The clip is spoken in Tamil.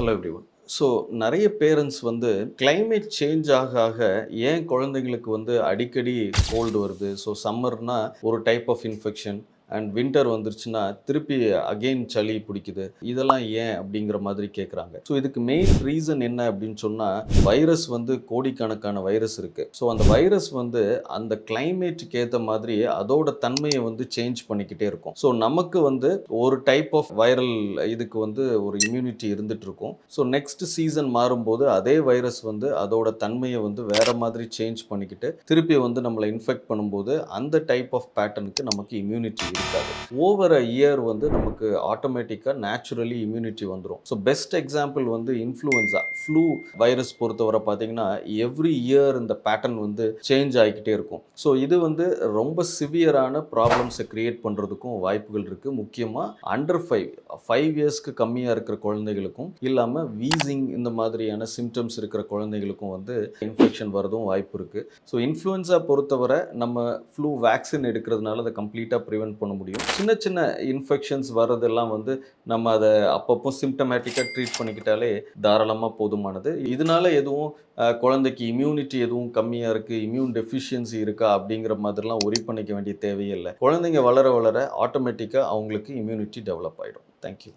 ஹலோ எவ்ரிவன் ஸோ நிறைய பேரண்ட்ஸ் வந்து கிளைமேட் சேஞ்ச் ஆக ஆக ஏன் குழந்தைங்களுக்கு வந்து அடிக்கடி கோல்டு வருது? ஸோ சம்மர்னால் ஒரு type of infection and winter வந்துருச்சுன்னா திருப்பி அகெயின் சளி பிடிக்குது. இதெல்லாம் ஏன் அப்படிங்கிற மாதிரி கேட்குறாங்க ஸோ இதுக்கு மெயின் ரீசன் என்ன அப்படின்னு சொன்னால் வைரஸ் வந்து கோடிக்கணக்கான வைரஸ் இருக்குது ஸோ அந்த வைரஸ் வந்து அந்த கிளைமேட்டுக்கு ஏற்ற மாதிரி அதோட தன்மையை வந்து சேஞ்ச் பண்ணிக்கிட்டே இருக்கும். ஸோ நமக்கு வந்து ஒரு டைப் ஆஃப் வைரல் இதுக்கு வந்து ஒரு இம்யூனிட்டி இருந்துட்டு இருக்கும். ஸோ நெக்ஸ்ட் சீசன் மாறும்போது அதே வைரஸ் வந்து அதோட தன்மையை வந்து வேற மாதிரி சேஞ்ச் பண்ணிக்கிட்டு திருப்பி வந்து நம்மளை இன்ஃபெக்ட் பண்ணும்போது அந்த டைப் ஆஃப் பேட்டர்னுக்கு நமக்கு இம்யூனிட்டி இருக்காது. ஓவர் அ இயர் வந்து நமக்கு ஆட்டோமேட்டிக்காக நேச்சுரலி இம்யூனிட்டி வந்துடும் ஸோ பெஸ்ட் எக்ஸாம்பிள் வந்து இன்ஃப்ளூயன்ஸா ஃப்ளூ வைரஸ் பொறுத்தவரை பார்த்தீங்கன்னா எவ்ரி இயர் இந்த பேட்டர்ன் வந்து சேஞ்ச் ஆகிக்கிட்டே இருக்கும். ஸோ இது வந்து ரொம்ப சிவியரான ப்ராப்ளம்ஸை கிரியேட் பண்ணுறதுக்கும் வாய்ப்புகள் இருக்குது முக்கியமாக அண்டர் ஃபைவ் ஃபைவ் இயர்ஸ்க்கு கம்மியாக இருக்கிற குழந்தைகளுக்கும் இல்லாமல் வீசிங் இந்த மாதிரியான சிம்டம்ஸ் இருக்கிற குழந்தைகளுக்கும் வந்து இன்ஃபெக்ஷன் வரதும் வாய்ப்பு இருக்குது ஸோ இன்ஃப்ளூயன்ஸா பொறுத்தவரை நம்ம ஃப்ளூ வேக்சின் எடுக்கிறதுனால அதை கம்ப்ளீட்டாக ப்ரிவென்ட் பண்ண முடியும். சின்ன சின்ன இன்ஃபெக்ஷன்ஸ் வர்றதெல்லாம் வந்து நம்ம அதை அப்பப்போ சிம்டமேட்டிக்காக ட்ரீட் பண்ணிக்கிட்டாலே தாராளமாக போதுமானது. இதனால எதுவும் குழந்தைக்கு இம்யூனிட்டி எதுவும் கம்மியாக இருக்குது இம்யூன் டெஃபிஷியன்சி இருக்கா அப்படிங்கிற மாதிரிலாம் ஒரி பண்ணிக்க வேண்டிய தேவையே இல்லை. குழந்தைங்க வளர வளர ஆட்டோமேட்டிக்காக அவங்களுக்கு இம்யூனிட்டி டெவலப் ஆகிடும் தேங்க்யூ